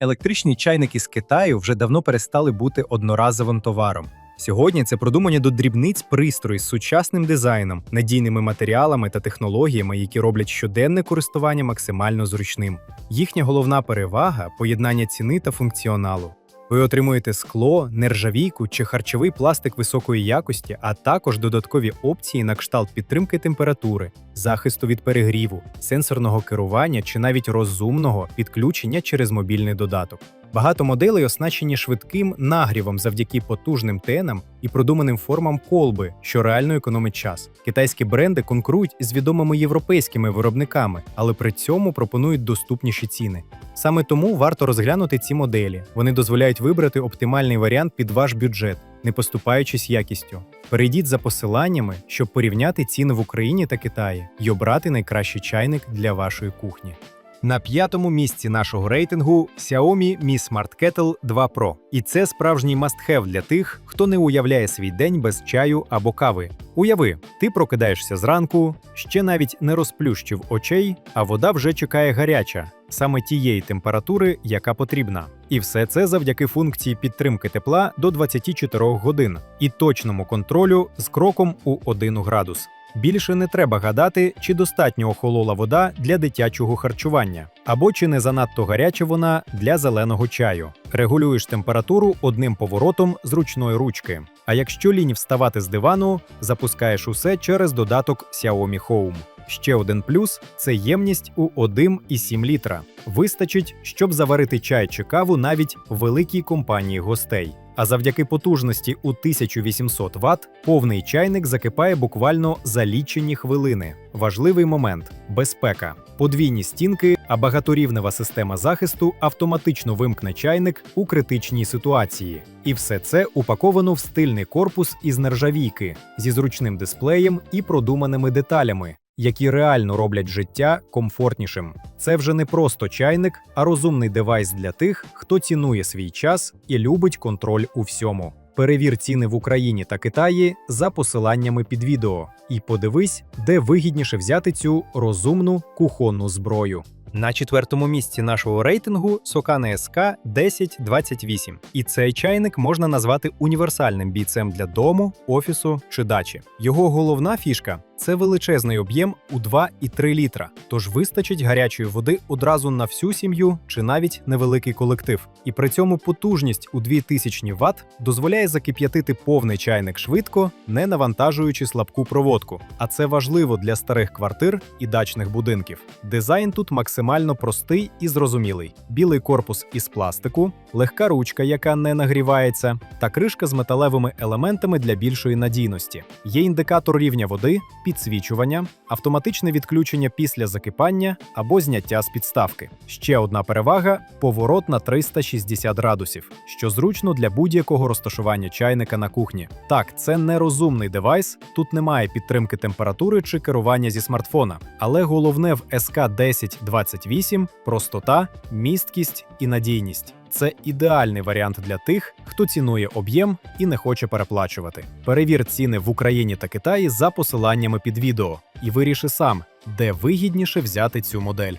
Електричні чайники з Китаю вже давно перестали бути одноразовим товаром. Сьогодні це продумані до дрібниць пристрої з сучасним дизайном, надійними матеріалами та технологіями, які роблять щоденне користування максимально зручним. Їхня головна перевага поєднання ціни та функціоналу. Ви отримуєте скло, нержавійку чи харчовий пластик високої якості, а також додаткові опції на кшталт підтримки температури, захисту від перегріву, сенсорного керування чи навіть розумного підключення через мобільний додаток. Багато моделей оснащені швидким нагрівом завдяки потужним тенам і продуманим формам колби, що реально економить час. Китайські бренди конкурують з відомими європейськими виробниками, але при цьому пропонують доступніші ціни. Саме тому варто розглянути ці моделі. Вони дозволяють вибрати оптимальний варіант під ваш бюджет, не поступаючись якістю. Перейдіть за посиланнями, щоб порівняти ціни в Україні та Китаї і обрати найкращий чайник для вашої кухні. На п'ятому місці нашого рейтингу Xiaomi Mi Smart Kettle 2 Pro. І це справжній must-have для тих, хто не уявляє свій день без чаю або кави. Уяви, ти прокидаєшся зранку, ще навіть не розплющив очей, а вода вже чекає гаряча, саме тієї температури, яка потрібна. І все це завдяки функції підтримки тепла до 24 годин і точному контролю з кроком у 1 градус. Більше не треба гадати, чи достатньо охолола вода для дитячого харчування, або чи не занадто гаряча вона для зеленого чаю. Регулюєш температуру одним поворотом з ручної ручки. А якщо лінь вставати з дивану, запускаєш усе через додаток Xiaomi Home. Ще один плюс це ємність у 1,7 літра. Вистачить, щоб заварити чай чи каву навіть великій компанії гостей. А завдяки потужності у 1800 Вт повний чайник закипає буквально за лічені хвилини. Важливий момент безпека. Подвійні стінки, а багаторівнева система захисту автоматично вимкне чайник у критичній ситуації. І все це упаковано в стильний корпус із нержавійки зі зручним дисплеєм і продуманими деталями які реально роблять життя комфортнішим. Це вже не просто чайник, а розумний девайс для тих, хто цінує свій час і любить контроль у всьому. Перевір ціни в Україні та Китаї за посиланнями під відео і подивись, де вигідніше взяти цю розумну кухонну зброю. На четвертому місці нашого рейтингу Sokane SK 1028. І цей чайник можна назвати універсальним бійцем для дому, офісу чи дачі. Його головна фішка це величезний об'єм у 2,3 літра, тож вистачить гарячої води одразу на всю сім'ю чи навіть невеликий колектив. І при цьому потужність у 2000 Вт дозволяє закип'ятити повний чайник швидко, не навантажуючи слабку проводку. А це важливо для старих квартир і дачних будинків. Дизайн тут максимально простий і зрозумілий: білий корпус із пластику, легка ручка, яка не нагрівається, та кришка з металевими елементами для більшої надійності. Є індикатор рівня води підсвічування, автоматичне відключення після закипання або зняття з підставки. Ще одна перевага поворот на 360 градусів, що зручно для будь-якого розташування чайника на кухні. Так, це нерозумний девайс, тут немає підтримки температури чи керування зі смартфона. Але головне в SK 1028 простота, місткість і надійність. Це ідеальний варіант для тих, хто цінує об'єм і не хоче переплачувати. Перевір ціни в Україні та Китаї за посиланнями під відео і виріши сам, де вигідніше взяти цю модель.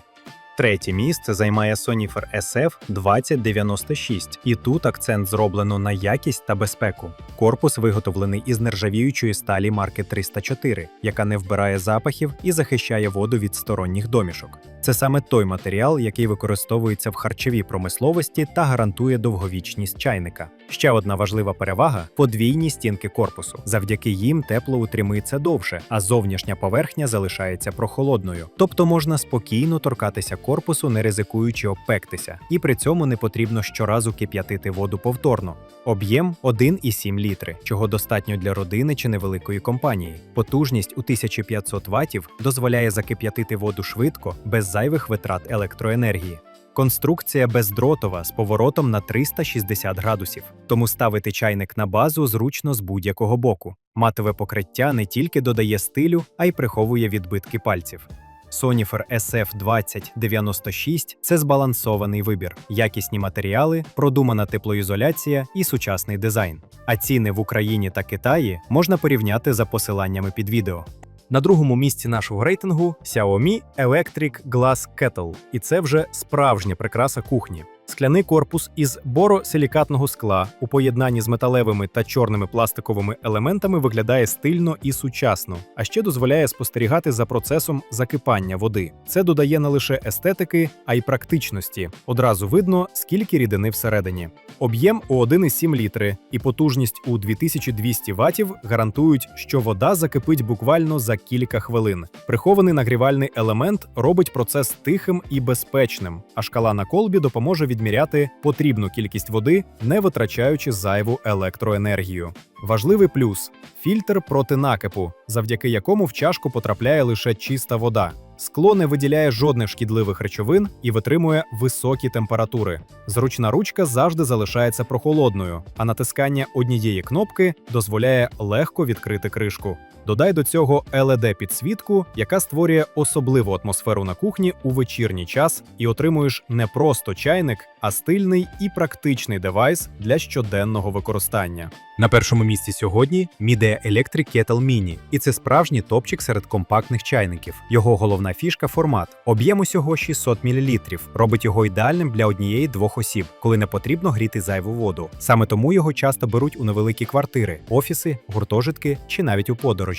Третє місце займає Sonifer SF 2096, і тут акцент зроблено на якість та безпеку. Корпус виготовлений із нержавіючої сталі марки 304, яка не вбирає запахів і захищає воду від сторонніх домішок. Це саме той матеріал, який використовується в харчовій промисловості та гарантує довговічність чайника. Ще одна важлива перевага подвійні стінки корпусу. Завдяки їм тепло утримується довше, а зовнішня поверхня залишається прохолодною. Тобто можна спокійно торкатися корпусу, не ризикуючи обпектися, і при цьому не потрібно щоразу кип'ятити воду повторно. Об'єм 1,7 літри, чого достатньо для родини чи невеликої компанії. Потужність у 1500 ватів дозволяє закип'ятити воду швидко, без зайвих витрат електроенергії. Конструкція бездротова з поворотом на 360 градусів, тому ставити чайник на базу зручно з будь-якого боку. Матове покриття не тільки додає стилю, а й приховує відбитки пальців. Sonifer SF2096 – це збалансований вибір, якісні матеріали, продумана теплоізоляція і сучасний дизайн. А ціни в Україні та Китаї можна порівняти за посиланнями під відео. На другому місці нашого рейтингу Xiaomi Electric Glass Kettle, і це вже справжня прикраса кухні. Скляний корпус із боросилікатного скла у поєднанні з металевими та чорними пластиковими елементами виглядає стильно і сучасно, а ще дозволяє спостерігати за процесом закипання води. Це додає не лише естетики, а й практичності. Одразу видно, скільки рідини всередині. Об'єм у 1,7 літри і потужність у 2200 ватів гарантують, що вода закипить буквально за кілька хвилин. Прихований нагрівальний елемент робить процес тихим і безпечним, а шкала на колбі допоможе відміряти потрібну кількість води, не витрачаючи зайву електроенергію. Важливий плюс фільтр проти накипу, завдяки якому в чашку потрапляє лише чиста вода. Скло не виділяє жодних шкідливих речовин і витримує високі температури. Зручна ручка завжди залишається прохолодною, а натискання однієї кнопки дозволяє легко відкрити кришку. Додай до цього led підсвітку, яка створює особливу атмосферу на кухні у вечірній час, і отримуєш не просто чайник, а стильний і практичний девайс для щоденного використання. На першому місці сьогодні Midea Electric Kettle Mini, і це справжній топчик серед компактних чайників. Його головна фішка формат. Об'єм усього 600 мл, робить його ідеальним для однієї-двох осіб, коли не потрібно гріти зайву воду. Саме тому його часто беруть у невеликі квартири, офіси, гуртожитки чи навіть у подорожі.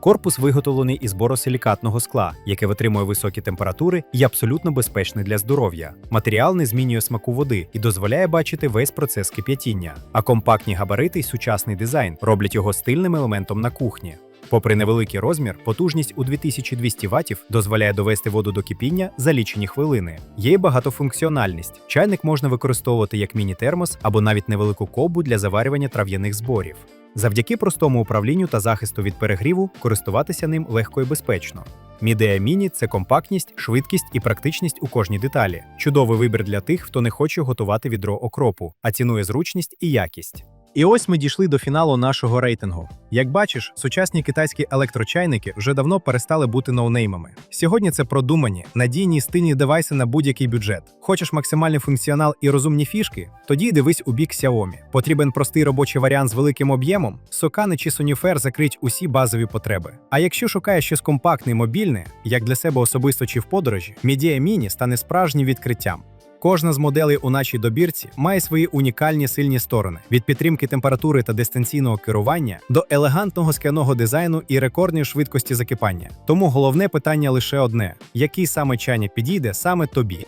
Корпус виготовлений із боросилікатного скла, яке витримує високі температури і абсолютно безпечний для здоров'я. Матеріал не змінює смаку води і дозволяє бачити весь процес кип'ятіння. А компактні габарити й сучасний дизайн роблять його стильним елементом на кухні. Попри невеликий розмір, потужність у 2200 ватів дозволяє довести воду до кипіння за лічені хвилини. Є багатофункціональність. Чайник можна використовувати як міні-термос або навіть невелику колбу для заварювання трав'яних зборів. Завдяки простому управлінню та захисту від перегріву користуватися ним легко і безпечно. Midea Mini – це компактність, швидкість і практичність у кожній деталі. Чудовий вибір для тих, хто не хоче готувати відро окропу, а цінує зручність і якість. І ось ми дійшли до фіналу нашого рейтингу. Як бачиш, сучасні китайські електрочайники вже давно перестали бути ноунеймами. Сьогодні це продумані, надійні стильні девайси на будь-який бюджет. Хочеш максимальний функціонал і розумні фішки? Тоді дивись у бік Xiaomi. Потрібен простий робочий варіант з великим об'ємом. Сокани чи Sonifer закриють усі базові потреби. А якщо шукаєш щось компактне і мобільне, як для себе особисто чи в подорожі, Midea Mini стане справжнім відкриттям. Кожна з моделей у нашій добірці має свої унікальні сильні сторони від підтримки температури та дистанційного керування до елегантного скляного дизайну і рекордної швидкості закипання. Тому головне питання лише одне: який саме чайник підійде саме тобі.